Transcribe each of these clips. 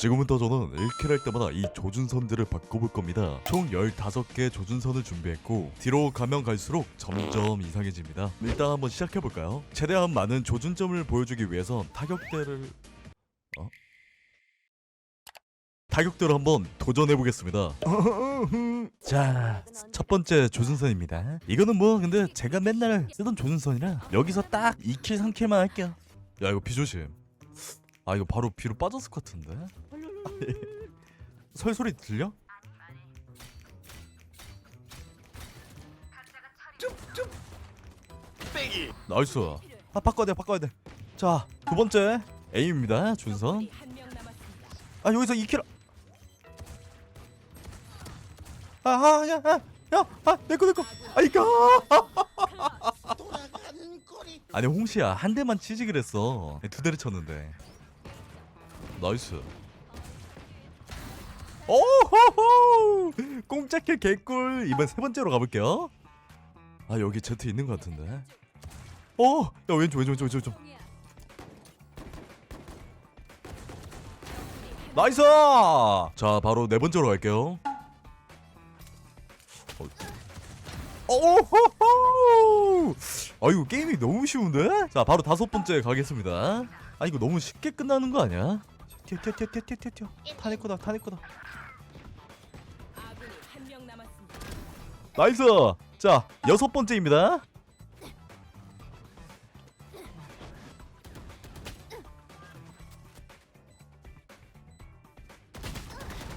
지금부터 저는 1킬 할 때마다 이 조준선들을 바꿔볼 겁니다. 총 15개 조준선을 준비했고 뒤로 가면 갈수록 점점 이상해집니다. 일단 한번 시작해볼까요? 최대한 많은 조준점을 보여주기 위해선 타격대를... 어? 타격대로 한번 도전해보겠습니다. 자, 첫 번째 조준선입니다. 이거는 뭐 근데 제가 맨날 쓰던 조준선이라 여기서 딱 2킬 3킬만 할게요. 야 이거 비조심. 아 이거 바로 비로 빠졌을 것 같은데. 설 소리 들려? 나이스. 아 바꿔야 돼 바꿔야 돼. 자 두 번째 에임입니다 준선. 아 여기서 2킬. 아야야야아 내거 내거. 아 이거. 아니 홍시야 한 대만 치지 그랬어. 두 대를 쳤는데. 나이스. 오호호! 공짜킬 개꿀. 이번 세 번째로 가볼게요. 아 여기 제트 있는 것 같은데. 어, 야 왼쪽 왼쪽 왼쪽 왼쪽. 나이스! 자 바로 네 번째로 갈게요. 어. 오호호! 아 이거 게임이 너무 쉬운데? 자 바로 다섯 번째 가겠습니다. 아 이거 너무 쉽게 끝나는 거 아니야? 튀어 튀어 튀어 튀어 튀어 튀어 타네 거다 타네 거다. 나이스. 자 여섯 번째입니다.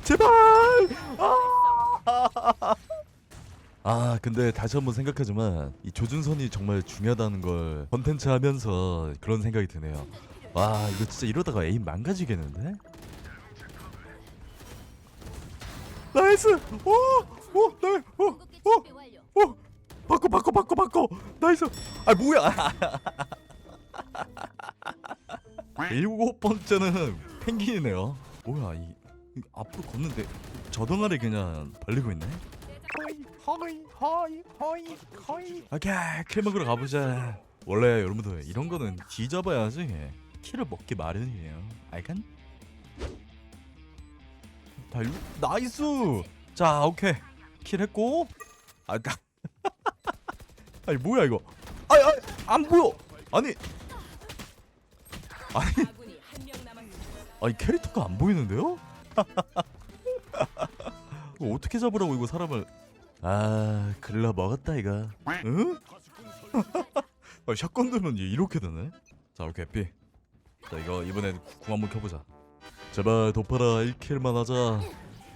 제발. 아. 아 근데 다시 한번 생각하지만 이 조준선이 정말 중요하다는 걸 컨텐츠 하면서 그런 생각이 드네요. 와 이거 진짜 이러다가 에임 망가지겠는데? 나이스! 오! 오! 나! 오! 오! 오! 바꿔 바꿔 바꿔 바꿔! 나이스! 아 뭐야! 일곱 번째는 펭귄이네요. 뭐야 이, 이 앞으로 걷는데 저동아리 그냥 벌리고 있네. 허이 허이 허이 허이 오케이 킬 먹으러 가보자. 원래 여러분들 이런 거는 뒤져봐야지 킬을 먹기 마련이에요. 알간? 나이스. 자 오케이 킬 했고 아까 아니 뭐야 이거? 아니 아니 안 보여. 아니. 아니. 아니 캐릭터가 안 보이는데요? 이거 어떻게 잡으라고 이거 사람을. 아 글러 먹었다 이거. 응? 아, 샷건 들면 얘 이렇게 되네. 자 오케이 삐. 자 이거 이번엔 궁 한번 켜보자. 제발 도파라 1킬만 하자.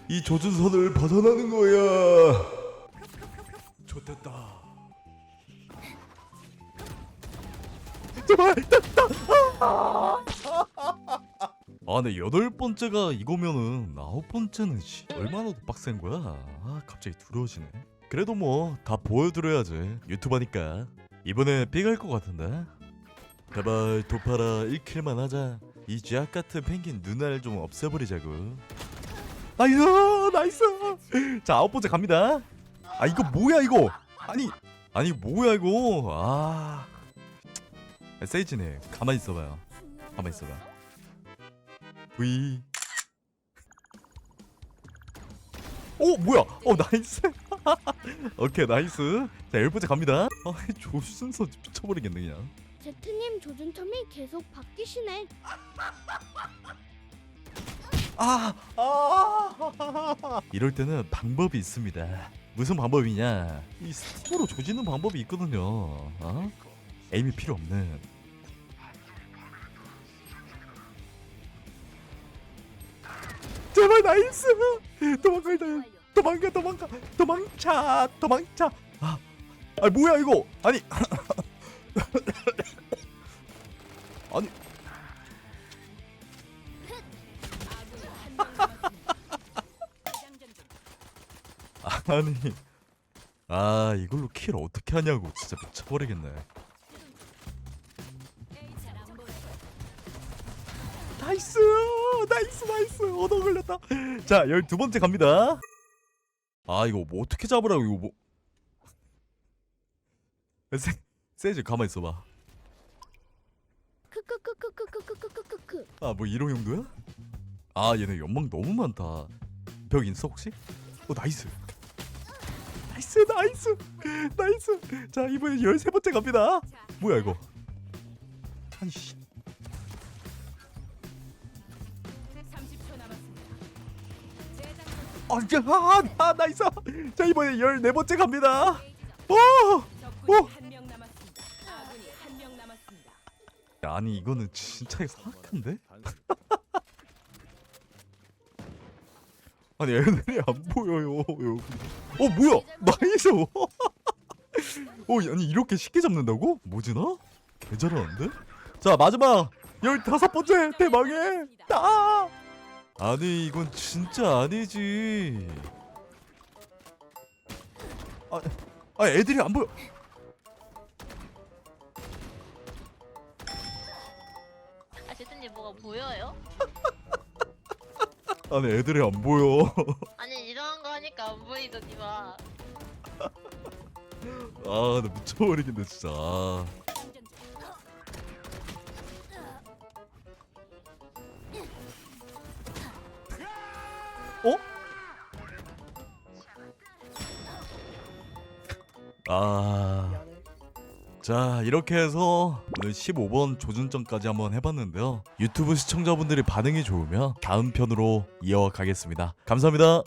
이 조준선을 벗어나는 거야 좋됐다 제발 아, 근데 여덟 번째가 이거면은 아홉 번째는 씨 얼마나 더 빡센 거야? 아, 갑자기 두려워지네. 그래도 뭐 다 보여드려야지. 유튜버니까. 이번에 삐갈 것 같은데. 제발 도파라 1킬만 하자. 이 쥐약 같은 펭귄 눈알 좀 없애버리자고. 나이스, 나이스. 자 아홉 번째 갑니다. 아 이거 뭐야 이거? 아니, 아니 뭐야 이거? 아, 세이지네. 가만 히 있어봐요. 가만 히 있어봐. V 오 뭐야 어 나이스 오케이 나이스 자 열번째 갑니다 아 조순서 미쳐버리겠네 그냥 제트님 조준텀이 계속 바뀌시네. 아, 아 이럴 때는 방법이 있습니다 무슨 방법이냐? 이 스틱으로 조지는 방법이 있거든요. 어? 에임이 필요 없는. 제발 나이스! 도망가 도망가 도망가. 도망차 도망차. 아, 아 뭐야 이거? 아니 아니. 아 이걸로 킬 어떻게 하냐고. 진짜 미쳐버리겠네. 나이스! 나이스 나이스! 얻어 걸렸다. 자 열두 번째 갑니다. 아 이거 뭐 어떻게 잡으라고 이거 뭐. 세, 세지 가만 있어봐. 크크크크크크크크크크. 아 뭐 이런 용도야? 아 얘네 연막 너무 많다. 벽 있어 혹시? 어 나이스 나이스 나이스 나이스 자 이번에 13번째 갑니다 뭐야 이거 아니 씨 30초 남았습니다. 재장전 아, 아, 아 나이스 자 이번에 14번째 갑니다 오 적군이 한명 남았습니다. 아군이 한명 남았습니다. 아니 이거는 진짜 사악한데? 아니 애들이 안 보여요 여기. 어 뭐야 나이스 어 아니 이렇게 쉽게 잡는다고? 뭐지나? 개 잘하는데? 자 마지막 열다섯 번째 대망의 아 아니 이건 진짜 아니지 아, 아 애들이 안 보여 아 제트님 뭐가 보여요? 아니 애들이 안 보여 아니 이런 거 하니까 안 보이더니만 아, 나 미쳐버리겠네 진짜. 아. 어? 아. 자, 이렇게 해서 오늘 15번 조준점까지 한번 해봤는데요. 유튜브 시청자분들이 반응이 좋으면 다음 편으로 이어가겠습니다. 감사합니다.